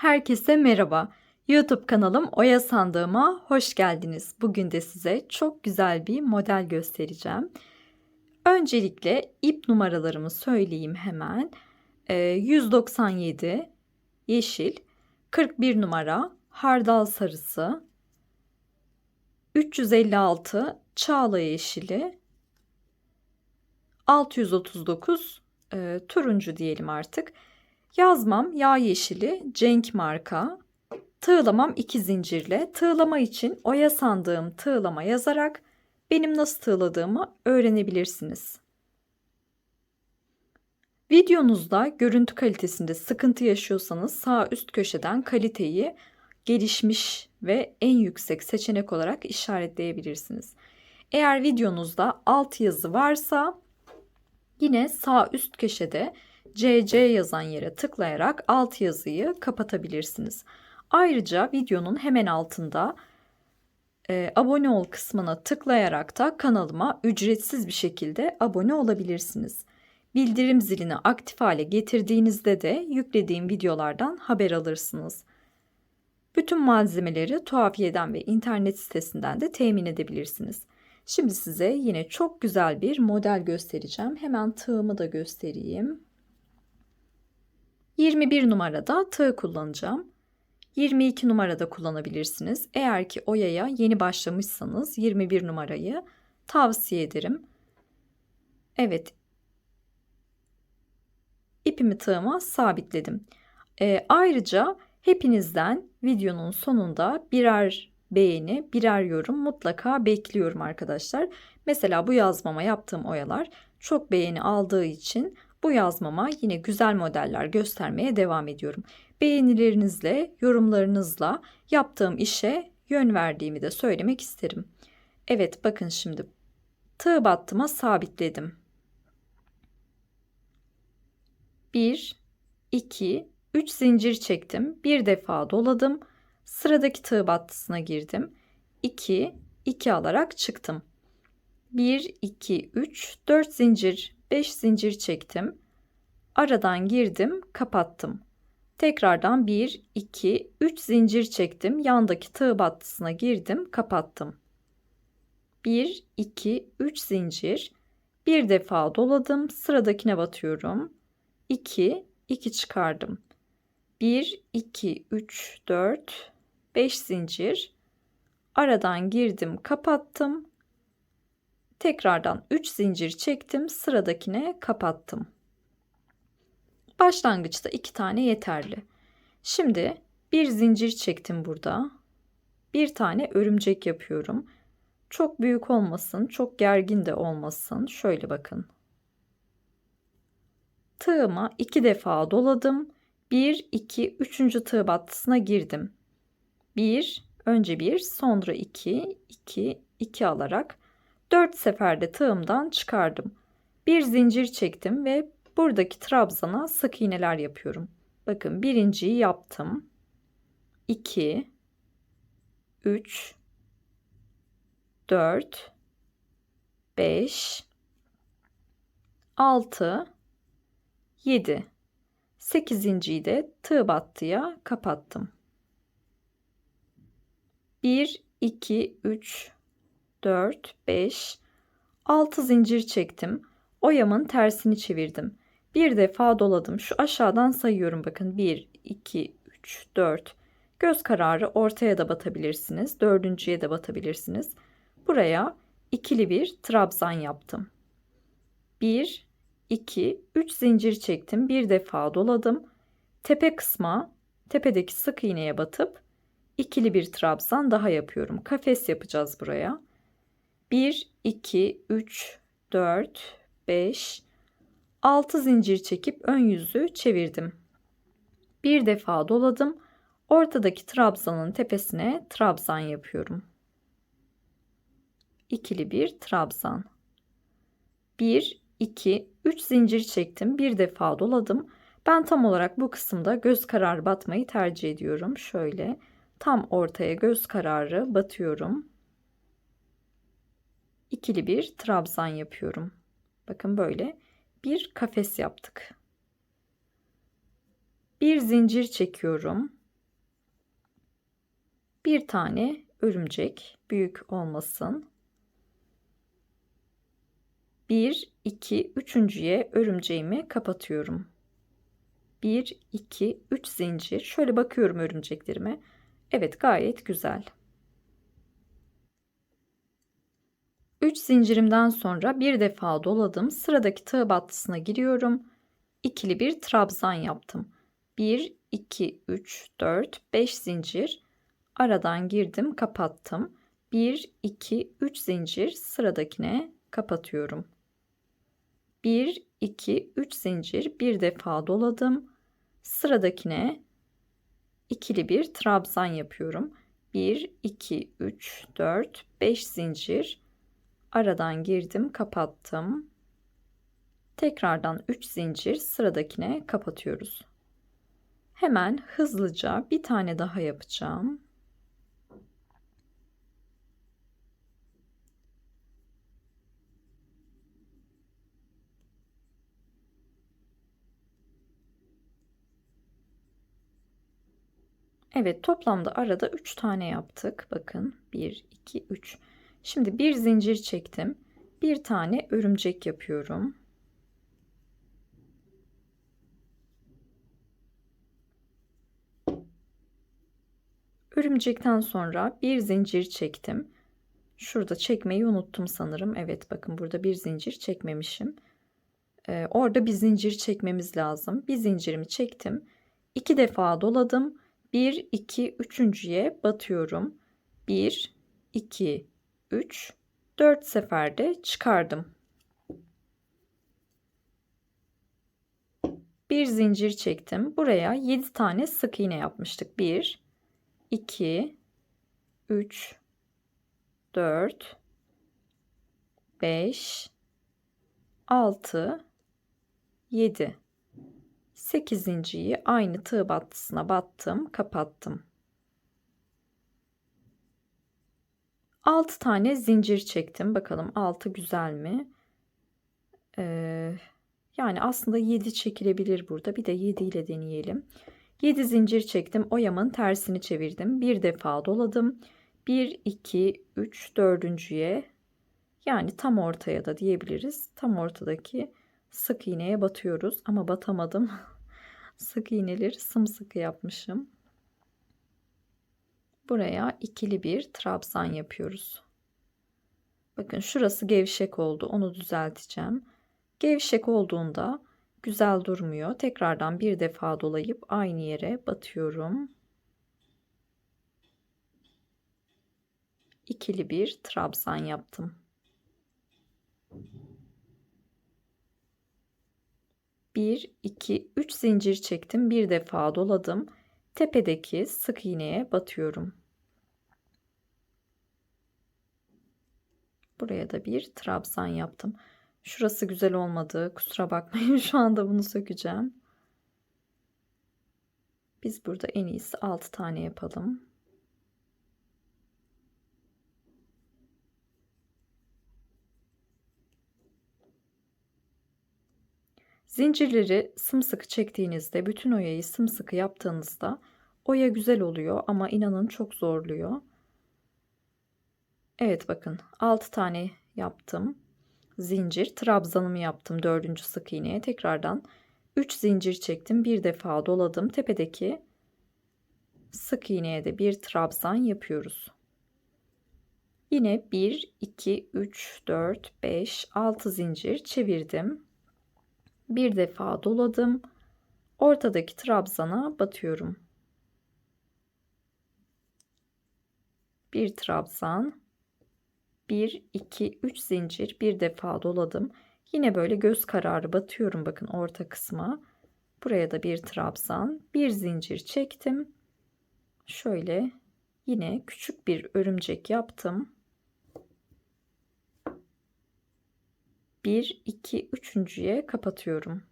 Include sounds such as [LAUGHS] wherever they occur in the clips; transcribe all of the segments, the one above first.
Herkese merhaba. YouTube kanalım Oya Sandığıma hoş geldiniz. Bugün de size çok güzel bir model göstereceğim. Öncelikle ip numaralarımı söyleyeyim hemen. Ee, 197 yeşil, 41 numara hardal sarısı, 356 çağla yeşili, 639 e, turuncu diyelim artık. Yazmam yağ yeşili Cenk marka. Tığlamam iki zincirle. Tığlama için oya sandığım tığlama yazarak benim nasıl tığladığımı öğrenebilirsiniz. Videonuzda görüntü kalitesinde sıkıntı yaşıyorsanız sağ üst köşeden kaliteyi gelişmiş ve en yüksek seçenek olarak işaretleyebilirsiniz. Eğer videonuzda alt yazı varsa yine sağ üst köşede CC yazan yere tıklayarak alt yazıyı kapatabilirsiniz. Ayrıca videonun hemen altında e, abone ol kısmına tıklayarak da kanalıma ücretsiz bir şekilde abone olabilirsiniz. Bildirim zilini aktif hale getirdiğinizde de yüklediğim videolardan haber alırsınız. Bütün malzemeleri Tuhafiyeden ve internet sitesinden de temin edebilirsiniz. Şimdi size yine çok güzel bir model göstereceğim. Hemen tığımı da göstereyim. 21 numarada tığ kullanacağım. 22 numarada kullanabilirsiniz. Eğer ki oyaya yeni başlamışsanız 21 numarayı tavsiye ederim. Evet. İpimi tığıma sabitledim. E, ayrıca hepinizden videonun sonunda birer beğeni, birer yorum mutlaka bekliyorum arkadaşlar. Mesela bu yazmama yaptığım oyalar çok beğeni aldığı için bu yazmama yine güzel modeller göstermeye devam ediyorum. Beğenilerinizle, yorumlarınızla yaptığım işe yön verdiğimi de söylemek isterim. Evet bakın şimdi tığ battıma sabitledim. 1 2 3 zincir çektim. Bir defa doladım. Sıradaki tığ battısına girdim. 2 2 alarak çıktım. 1 2 3 4 zincir 5 zincir çektim. Aradan girdim, kapattım. Tekrardan 1 2 3 zincir çektim. Yandaki tığ battısına girdim, kapattım. 1 2 3 zincir. Bir defa doladım, sıradakine batıyorum. 2 2 çıkardım. 1 2 3 4 5 zincir. Aradan girdim, kapattım. Tekrardan 3 zincir çektim. Sıradakine kapattım. Başlangıçta 2 tane yeterli. Şimdi bir zincir çektim burada. Bir tane örümcek yapıyorum. Çok büyük olmasın, çok gergin de olmasın. Şöyle bakın. Tığıma iki defa doladım. 1 2 3. tığ battısına girdim. 1 önce 1 sonra 2 2 2 alarak 4 seferde tığımdan çıkardım. Bir zincir çektim ve buradaki trabzana sık iğneler yapıyorum. Bakın birinciyi yaptım. 2 3 4 5 6 7 8.yi de tığ battıya kapattım. 1 2 3 4, 5, 6 zincir çektim. Oyamın tersini çevirdim. Bir defa doladım. Şu aşağıdan sayıyorum bakın. 1, 2, 3, 4. Göz kararı ortaya da batabilirsiniz. Dördüncüye de batabilirsiniz. Buraya ikili bir trabzan yaptım. 1, 2, 3 zincir çektim. Bir defa doladım. Tepe kısma, tepedeki sık iğneye batıp ikili bir trabzan daha yapıyorum. Kafes yapacağız buraya. 1, 2, 3, 4, 5, 6 zincir çekip ön yüzü çevirdim. Bir defa doladım. Ortadaki trabzanın tepesine trabzan yapıyorum. İkili bir trabzan. 1, 2, 3 zincir çektim. Bir defa doladım. Ben tam olarak bu kısımda göz kararı batmayı tercih ediyorum. Şöyle tam ortaya göz kararı batıyorum ikili bir trabzan yapıyorum. Bakın böyle bir kafes yaptık. Bir zincir çekiyorum. Bir tane örümcek büyük olmasın. 1 2 üçüncüye örümceğimi kapatıyorum. 1 2 3 zincir. Şöyle bakıyorum örümceklerime. Evet gayet güzel. 3 zincirimden sonra bir defa doladım. Sıradaki tığ battısına giriyorum. İkili bir trabzan yaptım. 1 2 3 4 5 zincir. Aradan girdim, kapattım. 1 2 3 zincir sıradakine kapatıyorum. 1 2 3 zincir bir defa doladım. Sıradakine ikili bir trabzan yapıyorum. 1 2 3 4 5 zincir aradan girdim, kapattım. Tekrardan 3 zincir sıradakine kapatıyoruz. Hemen hızlıca bir tane daha yapacağım. Evet toplamda arada 3 tane yaptık. Bakın 1, 2, 3. Şimdi bir zincir çektim. Bir tane örümcek yapıyorum. Örümcekten sonra bir zincir çektim. Şurada çekmeyi unuttum sanırım. Evet bakın burada bir zincir çekmemişim. Ee, orada bir zincir çekmemiz lazım. Bir zincirimi çektim. İki defa doladım. 1 2 üçüncüye batıyorum. 1 2 3 4 seferde çıkardım. Bir zincir çektim. Buraya 7 tane sık iğne yapmıştık. 1 2 3 4 5 6 7 8 zinciri aynı tığ battısına battım, kapattım. 6 tane zincir çektim. Bakalım 6 güzel mi? Ee, yani aslında 7 çekilebilir burada. Bir de 7 ile deneyelim. 7 zincir çektim. Oyamın tersini çevirdim. Bir defa doladım. 1, 2, 3, dördüncüye yani tam ortaya da diyebiliriz. Tam ortadaki sık iğneye batıyoruz ama batamadım. [LAUGHS] sık iğneleri sımsıkı yapmışım. Buraya ikili bir trabzan yapıyoruz. Bakın şurası gevşek oldu. Onu düzelteceğim. Gevşek olduğunda güzel durmuyor. Tekrardan bir defa dolayıp aynı yere batıyorum. İkili bir trabzan yaptım. 1 2 3 zincir çektim. Bir defa doladım. Tepedeki sık iğneye batıyorum. Buraya da bir trabzan yaptım. Şurası güzel olmadı. Kusura bakmayın. [LAUGHS] Şu anda bunu sökeceğim. Biz burada en iyisi 6 tane yapalım. Zincirleri sımsıkı çektiğinizde, bütün oyayı sımsıkı yaptığınızda oya güzel oluyor ama inanın çok zorluyor. Evet bakın 6 tane yaptım. Zincir trabzanımı yaptım 4. sık iğneye. Tekrardan 3 zincir çektim. Bir defa doladım. Tepedeki sık iğneye de bir trabzan yapıyoruz. Yine 1 2 3 4 5 6 zincir çevirdim bir defa doladım. Ortadaki trabzana batıyorum. Bir trabzan, 1 2 3 zincir bir defa doladım. Yine böyle göz kararı batıyorum bakın orta kısma. Buraya da bir trabzan, bir zincir çektim. Şöyle yine küçük bir örümcek yaptım. 1 2 üçüncüye kapatıyorum.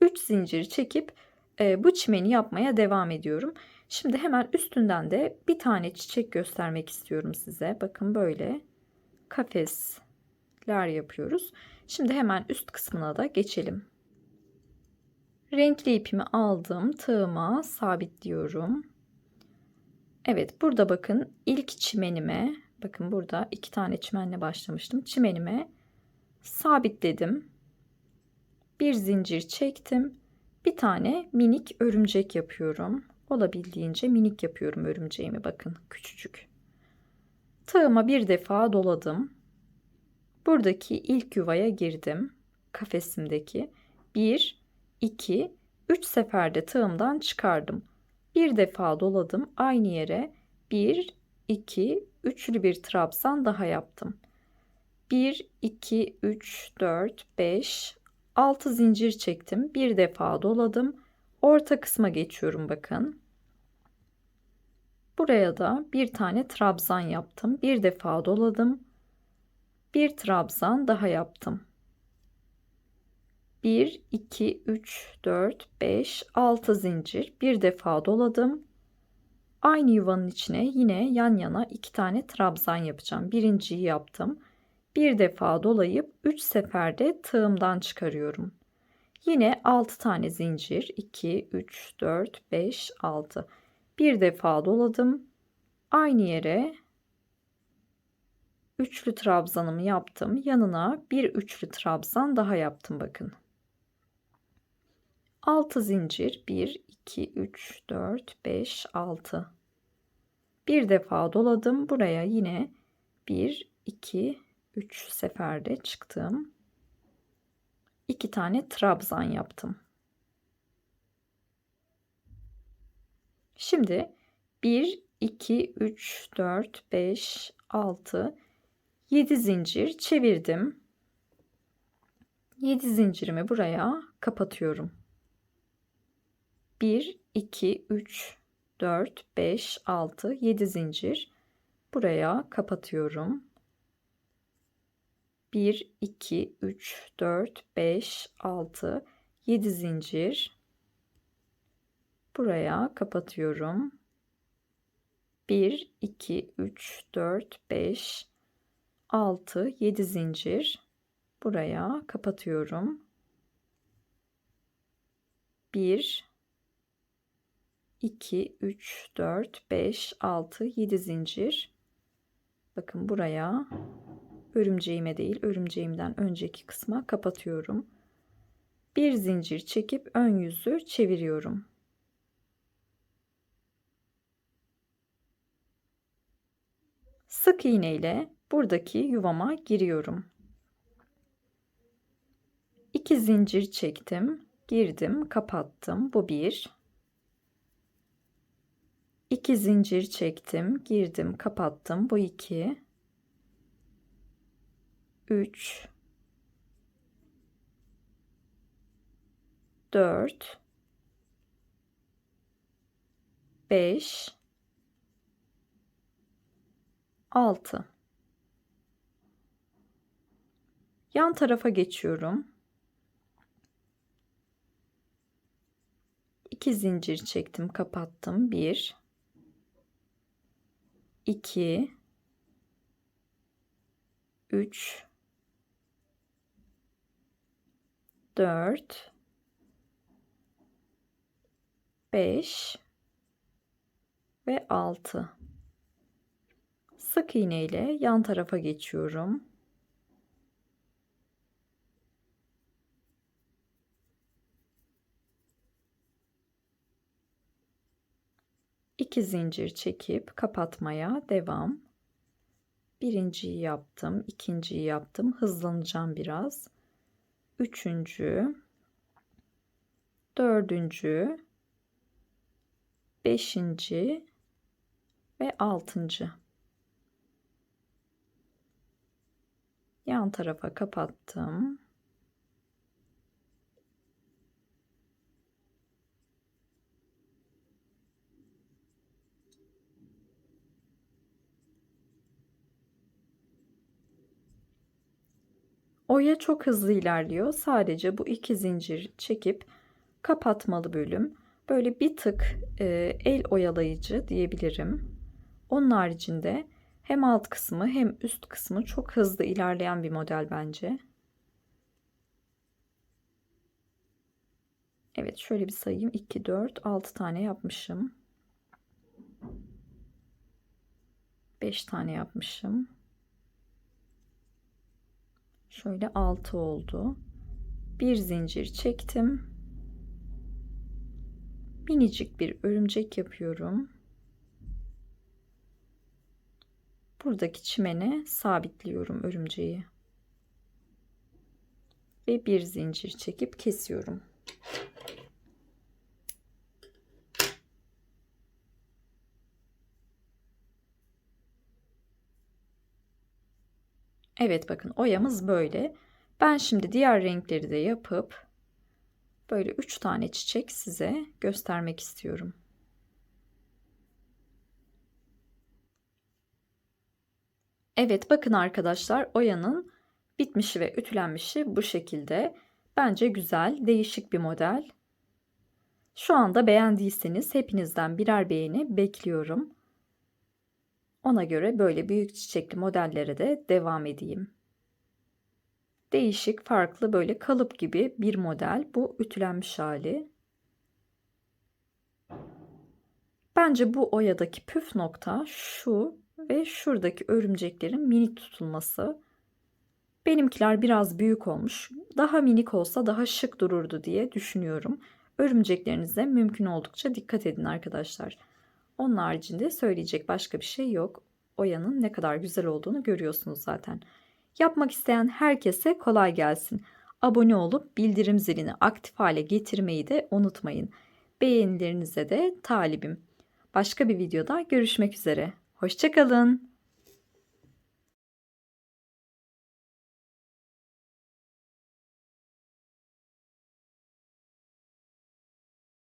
Üç zincir çekip e, bu çimeni yapmaya devam ediyorum. Şimdi hemen üstünden de bir tane çiçek göstermek istiyorum size. Bakın böyle kafesler yapıyoruz. Şimdi hemen üst kısmına da geçelim. Renkli ipimi aldım. Tığıma sabitliyorum. Evet burada bakın ilk çimenime bakın burada iki tane çimenle başlamıştım. Çimenime sabitledim. Bir zincir çektim. Bir tane minik örümcek yapıyorum. Olabildiğince minik yapıyorum örümceğimi bakın küçücük. Tığıma bir defa doladım. Buradaki ilk yuvaya girdim. Kafesimdeki 1 2 3 seferde tığımdan çıkardım. Bir defa doladım. Aynı yere 1 2 üçlü bir trabzan daha yaptım. 1 2 3 4 5 6 zincir çektim. Bir defa doladım. Orta kısma geçiyorum bakın. Buraya da bir tane trabzan yaptım. Bir defa doladım. Bir trabzan daha yaptım. 1 2 3 4 5 6 zincir bir defa doladım. Aynı yuvanın içine yine yan yana iki tane trabzan yapacağım. Birinciyi yaptım. Bir defa dolayıp 3 seferde tığımdan çıkarıyorum. Yine 6 tane zincir 2 3 4 5 6 bir defa doladım. Aynı yere üçlü trabzanımı yaptım. Yanına bir üçlü trabzan daha yaptım bakın. 6 zincir 1 2 3 4 5 6 bir defa doladım buraya yine 1 2 3 seferde çıktım 2 tane trabzan yaptım şimdi 1 2 3 4 5 6 7 zincir çevirdim 7 zincirimi buraya kapatıyorum 1, 2, 3, 4, 5, 6, 7 zincir. Buraya kapatıyorum. 1, 2, 3, 4, 5, 6, 7 zincir. Buraya kapatıyorum. 1, 2, 3, 4, 5, 6, 7 zincir. Buraya kapatıyorum. 1, 2, 3, 4, 5, 6, 7 zincir. Bakın buraya örümceğime değil örümceğimden önceki kısma kapatıyorum. Bir zincir çekip ön yüzü çeviriyorum. Sık iğne ile buradaki yuvama giriyorum. 2 zincir çektim, girdim, kapattım. Bu bir. 2 zincir çektim, girdim, kapattım. Bu 2 3 4 5 6 Yan tarafa geçiyorum. 2 zincir çektim, kapattım. 1 2 3 4 5 ve 6 sık iğne ile yan tarafa geçiyorum. 2 zincir çekip kapatmaya devam. Birinciyi yaptım, ikinciyi yaptım. Hızlanacağım biraz. Üçüncü, dördüncü, beşinci ve altıncı. Yan tarafa kapattım. Oya çok hızlı ilerliyor. Sadece bu iki zincir çekip kapatmalı bölüm. Böyle bir tık e, el oyalayıcı diyebilirim. Onun haricinde hem alt kısmı hem üst kısmı çok hızlı ilerleyen bir model bence. Evet şöyle bir sayayım. 2, 4, 6 tane yapmışım. 5 tane yapmışım. Şöyle 6 oldu. Bir zincir çektim. Minicik bir örümcek yapıyorum. Buradaki çimene sabitliyorum örümceği. Ve bir zincir çekip kesiyorum. Evet bakın oyamız böyle. Ben şimdi diğer renkleri de yapıp böyle 3 tane çiçek size göstermek istiyorum. Evet bakın arkadaşlar oyanın bitmişi ve ütülenmişi bu şekilde. Bence güzel, değişik bir model. Şu anda beğendiyseniz hepinizden birer beğeni bekliyorum. Ona göre böyle büyük çiçekli modellere de devam edeyim. Değişik, farklı böyle kalıp gibi bir model. Bu ütülenmiş hali. Bence bu oyadaki püf nokta şu ve şuradaki örümceklerin minik tutulması. Benimkiler biraz büyük olmuş. Daha minik olsa daha şık dururdu diye düşünüyorum. Örümceklerinize mümkün oldukça dikkat edin arkadaşlar. Onun haricinde söyleyecek başka bir şey yok. Oyanın ne kadar güzel olduğunu görüyorsunuz zaten. Yapmak isteyen herkese kolay gelsin. Abone olup bildirim zilini aktif hale getirmeyi de unutmayın. Beğenilerinize de talibim. Başka bir videoda görüşmek üzere. Hoşçakalın.